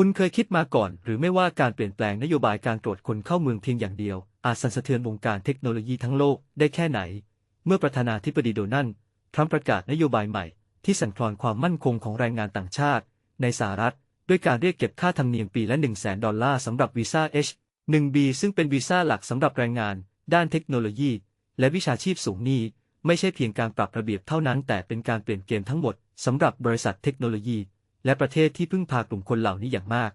คุณเคยคิดมาก่อนหรือไม่ว่าการเปลี่ยนแปลงนโยบายการตรวจคนเข้าเมืองเพียงอย่างเดียว อาจสั่นสะเทือนวงการเทคโนโลยีทั้งโลกได้แค่ไหน เมื่อประธานาธิบดีโดนัลด์ทรัมป์ประกาศนโยบายใหม่ ที่สั่นคลอนความมั่นคงของแรงงานต่างชาติ ในสหรัฐ ด้วยการเรียกเก็บค่าธรรมเนียมปีละ 1 0 0 0 0แดอลลาร์สำหรับวีซ่า H1B ซึ่งเป็นวีซ่าหลักสำหรับแรงงาน ด้านเทคโนโลยี และวิชาชีพสูงนี้ ไม่ใช่เพียงการปรับระเบียบเท่านั้น แต่เป็นการเปลี่ยนเกมทั้งหมดสำหรับบริษัทเทคโนโลยี และประเทศที่พึ่งพากลุ่มคนเหล่านี้อย่างมาก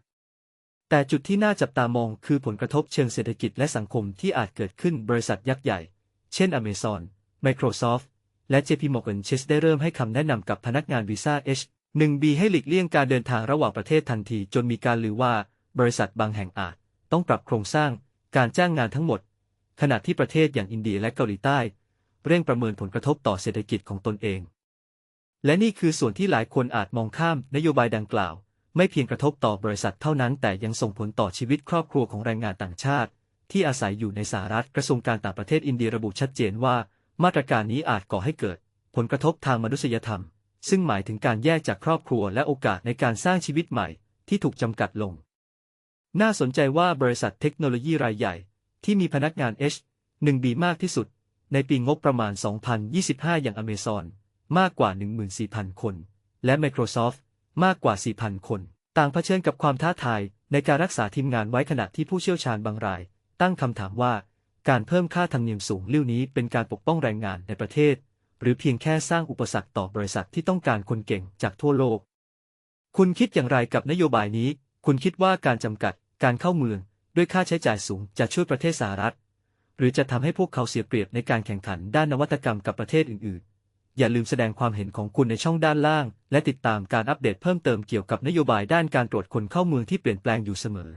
แต่จุดที่น่าจับตามองคือผลกระทบเชิงเศรษฐกิจและสังคมที่อาจเกิดขึ้นบริษัทยักษ์ใหญ่ เช่น Amazon Microsoft และ JP Morgan Chase ได้เริ่มให้คำแนะนำกับพนักงานวีซ่า H1B ให้หลีกเลี่ยงการเดินทางระหว่างประเทศทันทีจนมีการลือว่าบริษัทบางแห่งอาจ ต้องปรับโครงสร้างการจ้างงานทั้งหมด ขณะที่ประเทศอย่างอินเดียและเกาหลีใต้ เร่งประเมินผลกระทบต่อเศรษฐกิจของตนเอง และนี่คือส่วนที่หลายคนอาจมองข้ามนโยบายดังกล่าว ไม่เพียงกระทบต่อบริษัทเท่านั้น แต่ยังส่งผลต่อชีวิตครอบครัวของแรงงานต่างชาติ ที่อาศัยอยู่ในสหรัฐกระทรวงการต่างประเทศอินเดียระบุชัดเจนว่า มาตรการนี้อาจก่อให้เกิด ผลกระทบทางมนุษยธรรม ซึ่งหมายถึงการแยกจากครอบครัวและโอกาสในการสร้างชีวิตใหม่ ที่ถูกจำกัดลง น่าสนใจว่าบริษัทเทคโนโลยีรายใหญ่ ที่มีพนักงาน H1B มากที่สุด ในปีงบประมาณ 2025 อย่าง Amazon มากกว่า 14,000 คน และ Microsoft มากกว่า 4,000 คน ต่างเผชิญกับความท้าทายในการรักษาทีมงานไว้ขณะที่ผู้เชี่ยวชาญบางราย ตั้งคำถามว่าการเพิ่มค่าธรรมเนียมสูงเรื่องนี้เป็นการปกป้องแรงงานในประเทศ หรือเพียงแค่สร้างอุปสรรคต่อบริษัทที่ต้องการคนเก่งจากทั่วโลก คุณคิดอย่างไรกับนโยบายนี้ คุณคิดว่าการจำกัดการเข้าเมืองด้วยค่าใช้จ่ายสูงจะช่วยประเทศสหรัฐ หรือจะทำให้พวกเขาเสียเปรียบในการแข่งขันด้านนวัตกรรมกับประเทศอื่นๆ อย่าลืมแสดงความเห็นของคุณในช่องด้านล่าง และติดตามการอัปเดตเพิ่มเติมเกี่ยวกับนโยบายด้านการตรวจคนเข้าเมืองที่เปลี่ยนแปลงอยู่เสมอ